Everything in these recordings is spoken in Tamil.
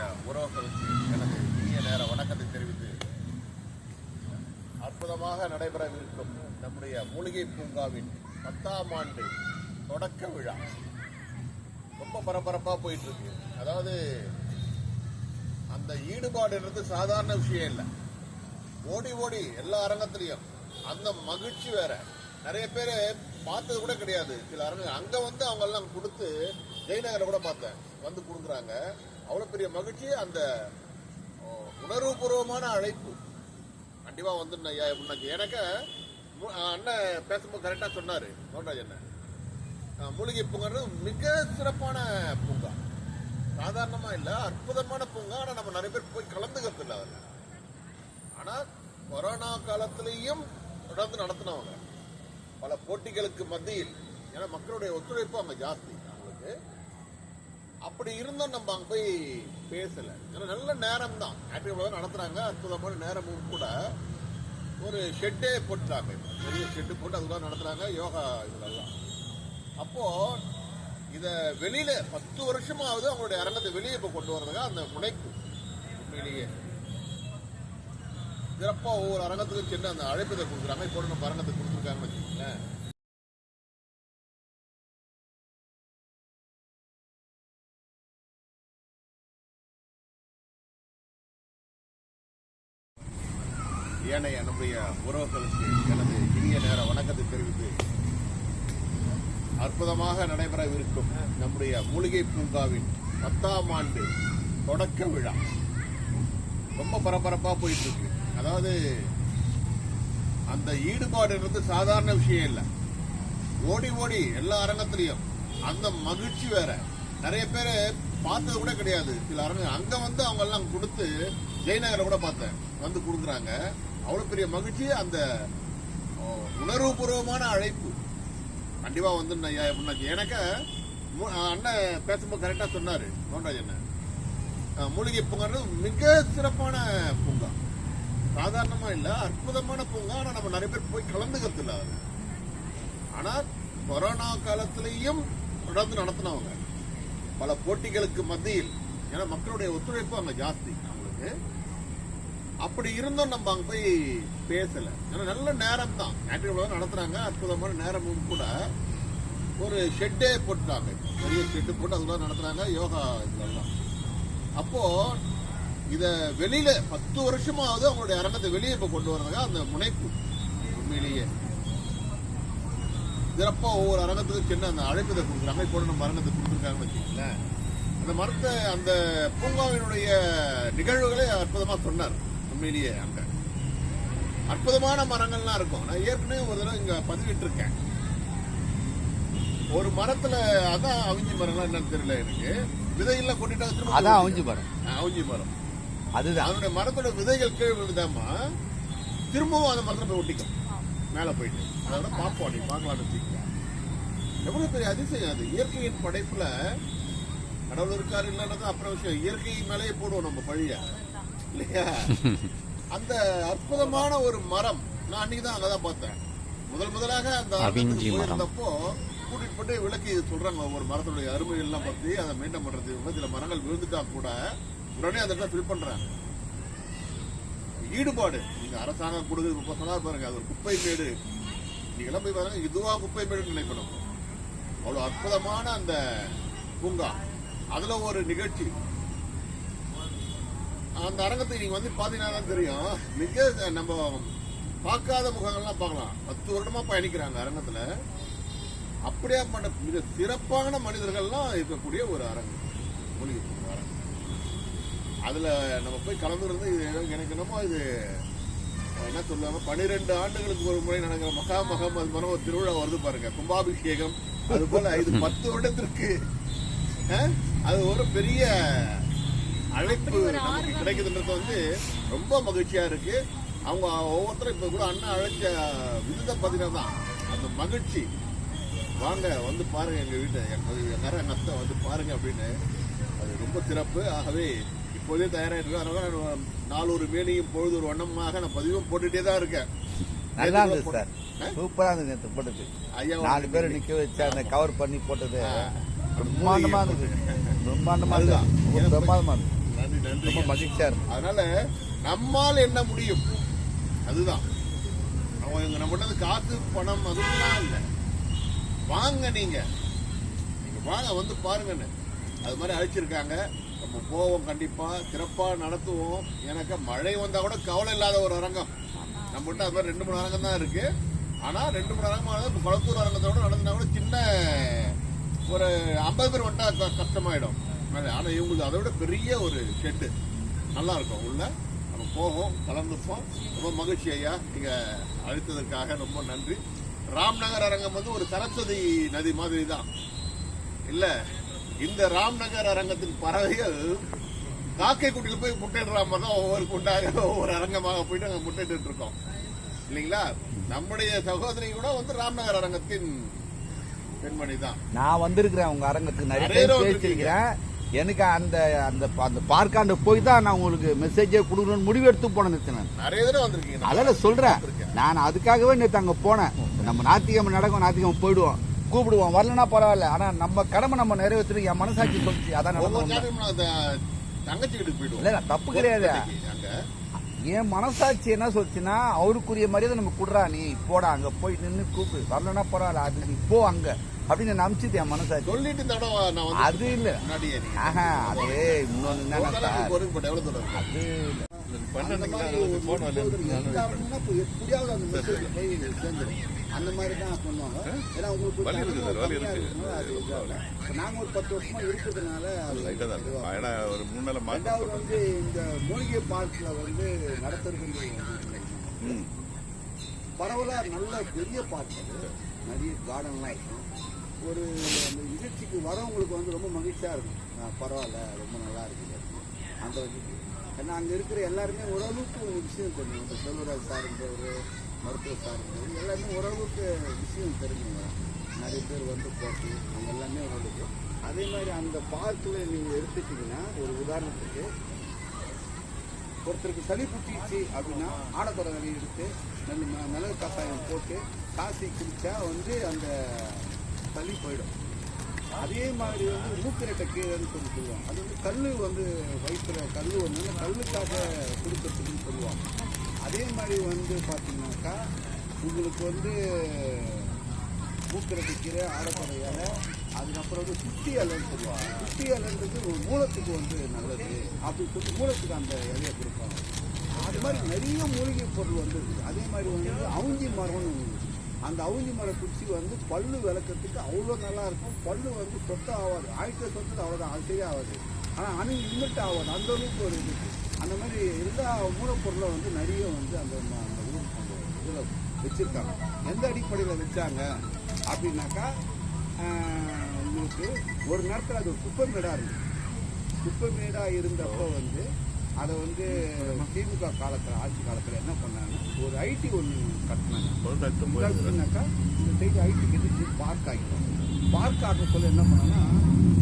உறவுகளுக்கு எனது இனிய நேர வணக்கத்தை தெரிவித்து அற்புதமாக நடைபெறவிருக்கும் நம்முடைய மூலிகை பூங்காவின் பத்தாம் ஆண்டு தொடக்க விழா. ரொம்ப பரபரப்பாக போயிட்டு இருக்கு அதாவது அந்த ஈடுபாடுன்றது சாதாரண விஷயம் இல்லை. ஓடி ஓடி எல்லா அரங்கத்திலையும். அந்த மகிழ்ச்சி வேற. நிறைய பேர் பார்த்தது கூட கிடையாது. சில அரங்க அங்க வந்து அவங்க எல்லாம் கொடுத்து ஜெயநகரில் கூட பார்த்தேன். வந்து கொடுக்குறாங்க. அவ்வளோ பெரிய மகிழ்ச்சி. அந்த உணர்வுபூர்வமான அழைப்பு. கண்டிப்பாக வந்து ஐயா முன்னாடி எனக்கு மு- அண்ணன் பேசும்போது கரெக்டாக சொன்னார். நோட்டாஜ் அண்ணன். மூலிகை பூங்கான்றது மிக சிறப்பான பூங்கா. சாதாரணமாக இல்லை அற்புதமான பூங்கா. ஆனால் நம்ம நிறைய பேர் போய் கலந்துக்கிறது இல்லை அதில். ஆனால் கொரோனா காலத்திலையும் தொடர்ந்து நடத்தினவங்க. பல போட்டிகளுக்கு மத்தியில். ஏன்னா மக்களுடைய ஒத்துழைப்பு அங்கே ஜாஸ்தி. அவங்களுக்கு அப்படி இருந்தும் நம்ம அங்க போய் பேசல. ஏன்னா நல்ல நேரம் தான் ஞாயிற்றுக்கிழமை நடத்துறாங்க. அற்புதமான நேரமும் கூட. ஒரு ஷெட்டே போட்டுறாங்க பெரிய ஷெட்டு போட்டு அதுதான் நடத்துறாங்க. யோகா இதெல்லாம் அப்போ இதை வெளியில பத்து வருஷமாவது அவங்களுடைய அரங்கத்தை வெளியே இப்போ கொண்டு வர்றதுக்கு அந்த முனைப்பு. உண்மையிலேயே. சிறப்பாக ஒவ்வொரு அரங்கத்துக்கும் சென்று அந்த அழைப்பதை கொடுக்குறாங்க. இப்போ நம்ம அரங்கத்தை கொடுத்துருக்காங்கன்னு வச்சுக்கோங்களேன். உறவுகளுக்கு எனது இனிய நேர வணக்கத்தை தெரிவித்து அற்புதமாக நடைபெறவிருக்கும் நம்முடைய மூலிகை பூங்காவின் பத்தாம் ஆண்டு தொடக்க விழா. ரொம்ப பரபரப்பா போயிட்டு இருக்கு அதாவது அந்த ஈடுபாடுன்றது சாதாரண விஷயம் இல்லை. ஓடி ஓடி எல்லா அரங்கத்திலையும். அந்த மகிழ்ச்சி வேற. நிறைய பேர் பார்த்தது கூட கிடையாது. சில அரங்க அங்க வந்து அவங்க எல்லாம் கொடுத்து ஜெயநகரை கூட பார்த்தேன். வந்து கொடுக்குறாங்க. அவ்வளவு பெரிய மகிழ்ச்சி அந்த உணர்வுபூர்வமான அழைப்பு. கண்டிப்பா வந்து ஐயா முன்னாடி எனக்கு அண்ணன் பேசும்போது கரெக்டா சொன்னாரு நோண்டாஜ் அண்ணன். மூலிகை பூங்கான்றது மிக சிறப்பான பூங்கா. சாதாரணமா இல்ல அற்புதமான பூங்கா ஆனா நம்ம நிறைய பேர் போய் கலந்துக்கிறது இல்ல அது ஆனா கொரோனா காலத்திலையும் தொடர்ந்து நடத்தினவங்க. பல போட்டிகளுக்கு மத்தியில் ஏன்னா மக்களுடைய ஒத்துழைப்பு அங்க ஜாஸ்தி அவங்களுக்கு. அப்படி இருந்தும் நம்ம அங்க போய் பேசல. ஏன்னா நல்ல நேரம் தான் ஞாயிற்றுக்கிழமை நடத்துறாங்க. அற்புதமான நேரமும் கூட ஒரு ஷெட்டே போட்டுட்டாங்க. பெரிய ஷெட்டு போட்டு அதுதான் நடத்துறாங்க. யோகா இதெல்லாம். அப்போ இத வெளியில பத்து வருஷமாவது அவங்களுடைய அரங்கத்தை வெளியே இப்ப கொண்டு வர்றதுக்கு அந்த முனைப்பு உண்மையிலேயே. சிறப்பா ஒவ்வொரு அரங்கத்துக்கும் சின்ன அந்த அழைப்பதை கொடுக்குறாங்க. இப்போ நம்ம அரங்கத்தை கொடுத்துருக்காங்கன்னு வச்சுக்கோங்களேன். அந்த மரத்தை அந்த பூங்காவினுடைய நிகழ்வுகளை அற்புதமா சொன்னார். உண்மையிலேயே அங்க. அற்புதமான மரங்கள்லாம் இருக்கும். நான் ஏற்கனவே ஒரு தடவை இங்க பதிவிட்டு இருக்கேன் ஒரு மரத்துல அதான் அவிஞ்சி மரம்லாம் என்னன்னு தெரியல எனக்கு. விதையெல்லாம் கொட்டிட்டாங்க திரும்ப அதான் அவிஞ்சு மரம். அவிஞ்சி மரம். அதுதான். அதனுடைய மரத்தோட விதைகள் கீழே விழுதாமா திரும்பவும் அந்த மரத்துல போய் ஒட்டிக்கும். மேல போயிட்டு. அதோட பாப்போம் நீ பார்க்கலாம்னு வச்சுக்கலாம் எவ்வளவு பெரிய அதிசயம் அது. இயற்கையின் படைப்புல கடவுள் இருக்காரு இல்லைன்னா அப்புறம் விஷயம். இயற்கை மேலேயே போடுவோம் நம்ம பழிய. இல்லையா? அந்த அற்புதமான ஒரு மரம் நான் அன்னைக்கு தான் அங்கதான் பார்த்தேன். முதல் முதலாக அந்த. போயிருந்தப்போ கூட்டிட்டு போட்டு விளக்கி சொல்றாங்க ஒவ்வொரு மரத்துடைய அருமை எல்லாம் பத்தி அதை மெயின்டைன் பண்றது சில மரங்கள் விழுந்துட்டா கூட உடனே அந்த இடத்துல ஃபில் பண்றாங்க. ஈடுபாடு. நீங்க அரசாங்கம் கொடுக்குறது இப்ப சொன்னா பாருங்க அது ஒரு குப்பை மேடு. நீங்க எல்லாம் போய் பாருங்க இதுவா குப்பை மேடுன்னு நினைக்கணும். அவ்வளவு அற்புதமான அந்த பூங்கா. அதுல ஒரு நிகழ்ச்சி. அந்த அரங்கத்தை நீங்க வந்து பாத்தீங்கன்னா தான் தெரியும். மிக நம்ம பார்க்காத முகங்கள்லாம் பார்க்கலாம். பத்து வருடமா பயணிக்கிறாங்க அரங்கத்துல. அப்படியே மிக சிறப்பான மனிதர்கள்லாம் இருக்கக்கூடிய ஒரு அரங்கம் மூலிகை அரங்கம் அதுல நம்ம போய் கலந்துருந்து இது எனக்கு- என்னமோ இது என்ன சொல்லாம பன்னிரெண்டு ஆண்டுகளுக்கு ஒரு முறை நடக்கிற மகா மகம் அது மரம் ஒரு திருவிழா வருது பாருங்க. கும்பாபிஷேகம். அது போல இது பத்து வருடத்திற்கு அஹ், அது ஒரு பெரிய அழைப்பு நமக்கு கிடைக்குதுன்றது வந்து ரொம்ப மகிழ்ச்சியா இருக்கு. அவங்க ஒவ்வொருத்தரும் இப்ப கூட அண்ணன் அழைச்ச விருதம் பார்த்தீங்கன்னா தான். அந்த மகிழ்ச்சி. வாங்க வந்து பாருங்க எங்க வீட்டை. எங்க நத்தை வந்து பாருங்க அப்படின்னு. அது ரொம்ப சிறப்பு. ஆகவே இப்போதே தயாராகிட்டு இருக்கு அதனால நான் நாலொரு மேனியும் பொழுது ஒரு வண்ணமாக நான் பதிவும் போட்டுட்டே தான் இருக்கேன். நல்லா இருந்தது சார். சூப்பரா இருந்தது நேற்று போட்டது. ஐயா நாலு பேரை நிக்க வச்சு அந்த கவர் பண்ணி போட்டது. பிரம்மாண்டமா இருந்தது. பிரம்மாண்டமா இருந்தது. பிரமாதமா இருந்தது. நன்றி நன்றி ரொம்ப மகிழ்ச்சியா இருக்கும் அதனால நம்மால் என்ன முடியும்? அதுதான். அவங்க நம்மகிட்ட இருந்து காசு பணம் அதுலாம் இல்ல. வாங்க நீங்க. நீங்க வாங்க வந்து பாருங்கன்னு. அது மாதிரி அழைச்சிருக்காங்க. நம்ம போவோம் கண்டிப்பா. சிறப்பா நடத்துவோம். எனக்கு மழை வந்தா கூட கவலை இல்லாத ஒரு அரங்கம். நம்மகிட்ட அது மாதிரி ரெண்டு மூணு அரங்கம் தான் இருக்கு. ஆனா ரெண்டு மூணு அரங்கம் குளத்தூர் அரங்கத்தோட நடந்தா கூட சின்ன ஒரு ஐம்பது பேர் வந்தா கஷ்டமாயிடும். ஆனா- ஆனா இவங்களுக்கு அதை விட பெரிய ஒரு ஷெட்டு நல்லா இருக்கும். உள்ள நம்ம போவோம் கலந்துப்போம். ரொம்ப மகிழ்ச்சி ஐயா. நீங்க அழைத்ததற்காக ரொம்ப நன்றி. ராம்நகர் அரங்கம் வந்து ஒரு சரஸ்வதி நதி மாதிரி தான். இல்ல இந்த ராம்நகர் அரங்கத்தின் பறவைகள் காக்கை குட்டியில போய் முட்டைடுற மாதிரி தான் ஒவ்வொரு குண்டாக ஒவ்வொரு அரங்கமாக போயிட்டு அங்க முட்டைட்டு இருக்கோம். இல்லைங்களா? நம்முடைய சகோதரி கூட வந்து ராம்நகர் அரங்கத்தின் பெண்மணி தான். நான் வந்திருக்கிறேன் உங்க அரங்கத்துக்கு. நிறைய பேசியிருக்கிறேன். எனக்கு அந்த அந்த அந்த பார்க்காண்ட போய் தான் நான் உங்களுக்கு மெசேஜே கொடுக்கணும்னு முடிவு எடுத்து போனேன் நேத்து நான். நிறைய தடவை வந்திருக்கீங்க. அதில் சொல்றேன். நான் அதுக்காகவே நேற்று அங்க போனேன். நம்ம ஞாத்திக்கிழமை நடக்கும் ஞாத்திக்கிழமை போயிடுவோம். கூப்பிடுவோம். வரலன்னா பரவாயில்ல. ஆனா நம்ம கடமை நம்ம நிறைவேற்றணும். என் மனசாட்சி சொல்லிச்சு. அதான் தங்கச்சி வீட்டுக்கு போயிடுவோம். இல்ல தப்பு கிடையாது. என் மனசாட்சி என்ன சொல்லுச்சுன்னா அவருக்குரிய மரியாதை நம்ம குடுறா. நீ போடா அங்க போய் நின்னு கூப்பிடு. வரலன்னா பரவாயில்ல. அது நீ போ அங்க. அப்படின்னு நான் அனுப்பிச்சுது என் மனசாட்சி. சொல்லிட்டு வந்து அது இல்ல. ஆஹா அது இன்னொன்னு என்னன்னா? அது இல்ல. அந்த மாதிரி தான் பண்ணுவாங்க ஏன்னா உங்களுக்கு நாங்க ஒரு பத்து வருஷமா இருக்கிறதுனால ரெண்டாவது வந்து இந்த மூலிகை பார்க்ல வந்து நடத்துறது ம். பரவலா நல்ல பெரிய பார்க் அது. நிறைய கார்டன்லாம் இருக்கும் ஒரு அந்த நிகழ்ச்சிக்கு வரவங்களுக்கு வந்து ரொம்ப மகிழ்ச்சியாக இருக்கும். பரவாயில்ல ரொம்ப நல்லா இருக்குது அந்த வகைக்கு. ஏன்னா அங்கே இருக்கிற எல்லாருமே ஓரளவுக்கு விஷயம் தெரியும். இந்த செல்வராஜ் ஒரு மருத்துவ சார் எல்லாமே ஓரளவுக்கு விஷயம் தெரிஞ்சுங்க நிறைய பேர் வந்து போட்டு அவங்க எல்லாமே ஓடுது அதே மாதிரி அந்த பார்க்கில் நீங்கள் எடுத்துட்டீங்கன்னா ஒரு உதாரணத்துக்கு ஒருத்தருக்கு சளி பிடிச்சிச்சு அப்படின்னா ஆடத்தொடை எடுத்து நல்ல மிளகு கஷாயம் போட்டு காசி குடித்தா வந்து அந்த தள்ளி போயிடும். அதே மாதிரி வந்து மூக்கிரட்டை கீரைன்னு சொல்லி சொல்லுவாங்க. அது வந்து கல் வந்து வயிற்றுல கல் வந்து கல்லுக்காக கொடுக்கறதுக்குன்னு சொல்லுவாங்க. அதே மாதிரி வந்து பார்த்தீங்கன்னாக்கா உங்களுக்கு வந்து மூக்கிரட்டை கீரை ஆடத்தொடை இலை அதுக்கப்புறம் வந்து சுத்தி இலைன்னு சொல்லுவாங்க. சுட்டி இலைன்றது ஒரு மூலத்துக்கு வந்து நல்லது. அப்படின்னு சொல்லி மூலத்துக்கு அந்த இலையை கொடுப்பாங்க. அது மாதிரி நிறைய மூலிகை பொருள் வந்து இருக்குது அதே மாதிரி வந்து அவுஞ்சி மரம்னு இருக்குது. அந்த அவுதி மர குச்சி வந்து பல்லு விளக்கத்துக்கு அவ்வளோ நல்லா இருக்கும். பல்லு வந்து சொத்து ஆகாது ஆயிரத்தி சொத்து அவ்வளோதான் அது சரியா ஆகாது ஆனால் அணு லிமிட் ஆகாது அந்த அளவுக்கு ஒரு இது. அந்த மாதிரி எல்லா மூலப்பொருளை வந்து நிறைய வந்து அந்த அந்த இதில் வச்சுருக்காங்க. எந்த அடிப்படையில் வச்சாங்க அப்படின்னாக்கா உங்களுக்கு ஒரு நேரத்தில் அது குப்பை மேடாக இருந்துச்சு குப்பை மேடாக இருந்தப்போ வந்து அதை வந்து திமுக காலத்தில் ஆட்சி காலத்தில் என்ன பண்ணாங்க? ஒரு ஐடி ஒன்று கட்டினாங்க. தொண்ணூத்தொம்பது கட்டினாக்கா இந்த சைடு ஐடி கட்டி பார்க் ஆகிட்டோம் பார்க் ஆக சொல்ல என்ன பண்ணாங்கன்னா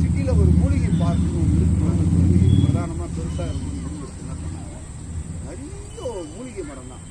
சிட்டியில் ஒரு மூலிகை பார்க்னு இருக்கணும்னு சொல்லி பிரதானமாக பெருசாக இருக்கணும்னு என்ன பண்ணாங்க? நிறைய மூலிகை மரம் தான்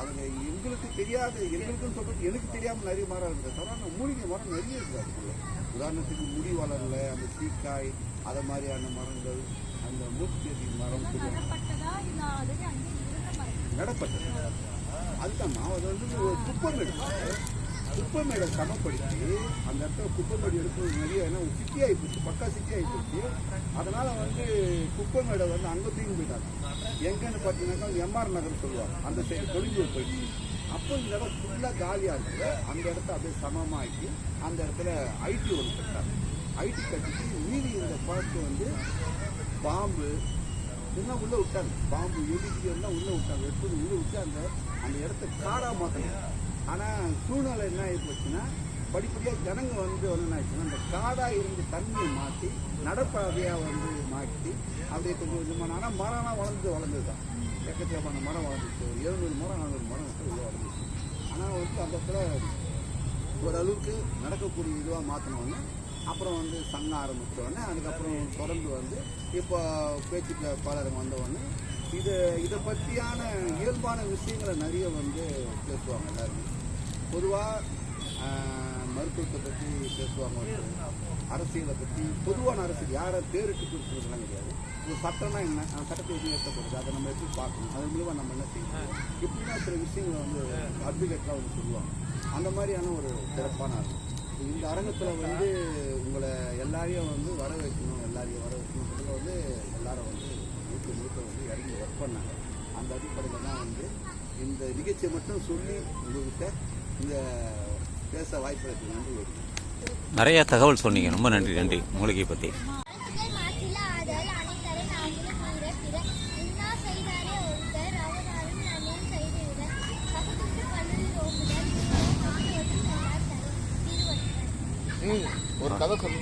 அதில் எங்களுக்கு தெரியாத. எங்களுக்குன்னு சொல்றது எனக்கு தெரியாமல் நிறைய மரம் இருக்குது. தவிர அந்த மூலிகை மரம் நிறைய இருக்குது அதுக்குள்ள. உதாரணத்துக்கு முடி வளரல அந்த சீக்காய் அதை மாதிரியான மரங்கள் அந்த மூக்குச்செடி மரம் நடப்பட்டதா? அதுதான் அது வந்து ஒரு குப்பமேடு குப்பமேடை சமப்படுத்தி அந்த இடத்துல குப்பமேடு எடுக்கிறது நிறைய ஏன்னா சிட்டி ஆகிப்போச்சு பக்கா சிட்டி ஆகிப்போச்சு அதனால் வந்து குப்பமேடை வந்து அங்கே தூக்கி போயிட்டாங்க. எங்கன்னு பார்த்தீங்கன்னாக்கா எம்ஆர் நகர் சொல்லுவாங்க. அந்த சைடு தொழில்நுட்பம் போயிடுச்சு. அப்போ இந்த இடம் ஃபுல்லாக காலியாக இருக்குது அந்த இடத்த அப்படியே சமமாக்கி அந்த இடத்துல ஐடி ஒன்று கட்டாங்க ஐடி கட்டிட்டு மீதி இந்த பார்த்து வந்து பாம்பு இதெல்லாம் உள்ளே விட்டாங்க. பாம்பு எலிக்கு எல்லாம் உள்ளே விட்டாங்க. எடுத்து உள்ளே விட்டு அந்த அந்த இடத்த காடாக மாற்றணும் ஆனால் சூழ்நிலை என்ன ஆகி போச்சுன்னா படிப்படியா ஜனங்க வந்து வந்து என்ன ஆச்சுன்னா அந்த காடாக இருந்து தண்ணியை மாற்றி நடப்பாதையாக வந்து மாற்றி அப்படியே கொஞ்சம் கொஞ்சமாக ஆனால் மரம்லாம் வளர்ந்து வளர்ந்து தான் எக்கச்சக்கமான மரம் வளர்ந்துச்சு. எழுநூறு மரம் நானூறு மரம் வந்து உள்ள வளர்ந்துச்சு. ஆனால் வந்து அந்த இடத்துல ஓரளவுக்கு நடக்கக்கூடிய இதுவாக மாற்றினோடனே அப்புறம் வந்து சங்க ஆரம்பித்தோடனே அதுக்கப்புறம் தொடர்ந்து வந்து இப்போ பேச்சு பாலரம் வந்தவொடனே இது இதை பற்றியான இயல்பான விஷயங்களை நிறைய வந்து பேசுவாங்க எல்லாருமே. பொதுவாக மருத்துவத்தை பற்றி பேசுவாங்க அரசியலை பற்றி பொதுவான அரசியல். யாரை பேருக்கு கொடுக்குறதுலாம் கிடையாது. ஒரு சட்டம்னா என்ன? சட்டத்தை எப்படி ஏற்றப்படுது? அதை நம்ம எப்படி பார்க்கணும்? அதன் மூலமாக நம்ம என்ன செய்யணும்? இப்படின்னா சில விஷயங்களை வந்து அட்வொகேட்லாம் வந்து சொல்லுவாங்க. அந்த மாதிரியான ஒரு சிறப்பான அரங்கம் இந்த அரங்கத்தில் வந்து உங்களை எல்லாரையும் வந்து வர வைக்கணும் எல்லாரையும் வர வைக்கணும் வந்து எல்லாரும் வந்து முழுக்க முழுக்க வந்து இறங்கி ஒர்க் பண்ணாங்க. அந்த அடிப்படையில் தான் வந்து இந்த நிகழ்ச்சியை மட்டும் சொல்லி உங்ககிட்ட இந்த பேச வாய்ப்பு வந்து ஒரு நிறைய தகவல் சொன்னீங்க. ரொம்ப நன்றி நன்றி. மூலிகை பற்றி ஒரு கதை சொல்லு.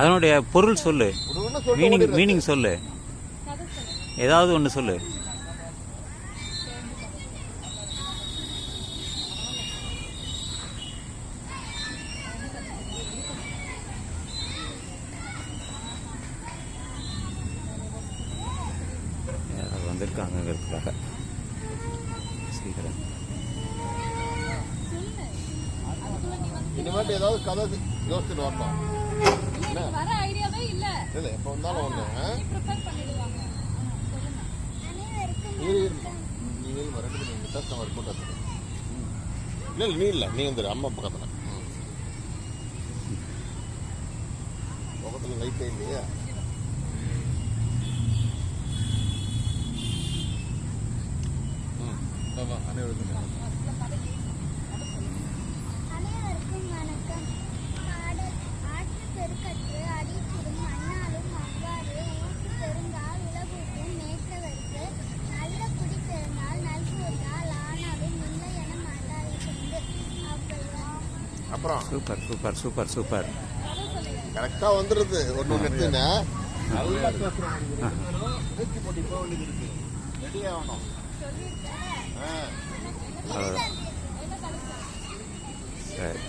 அதனுடைய பொருள் சொல்லு. மீனிங். மீனிங் சொல்லு. ஏதாவது ஒன்று சொல்லு. யாராவது வந்திருக்காங்கிறதுக்காக சீக்கிரம். இனிமேட்டு ஏதாவது கதை யோசிச்சுட்டு இல்ல, வர ஐடியாவே இல்ல. இல்லை எப்போ வந்தாலும் ஒன்று ப்ரிப்பேர் பண்ணிடுவாங்க. நீ நீ இரு, ரெண்டு. இல்லை நீ இல்லை நீ வந்துடு அம்மா பக்கத்தில். பக்கத்தில் லைட்டே இல்லையா. அனைவருக்கும் அனைவருக்கும் வணக்கம். பெருக்கற்று அடித்திடும் மண்ணாலும் அவ்வாறு ஊற்று பெருங்கால் உலகூட்டும் மேற்றவர்க்கு நல்ல குடி பெருந்தால் நல்கூர்ந்தால் ஆனாலும் இல்லை என கொண்டு அவ்வையார் அப்புறம்? Super super super super. கரெக்டாக வந்துடுது ஒன்று ஒன்று எடுத்துங்க. நல்லா போட்டி போக வேண்டியது இருக்கு ரெடி ஆகணும் ஆ சரி.